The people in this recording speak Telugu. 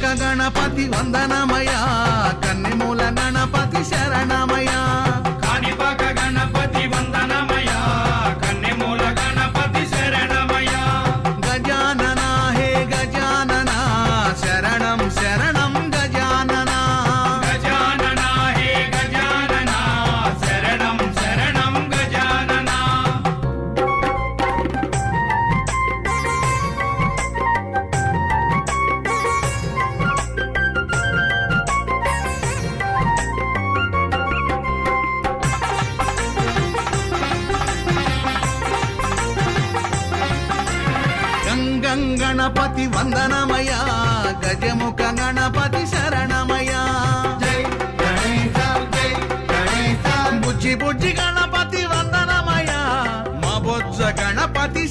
గణపతి వందనమయ కన్నెమూల గణపతి శరణ. గంగం గణపతి వందనమయా గజముఖ గణపతి శరణమయా జై గణేశ జై గణేశ. బుజ్జి బుజ్జి గణపతి వందనమయా మబొజ్జ గణపతి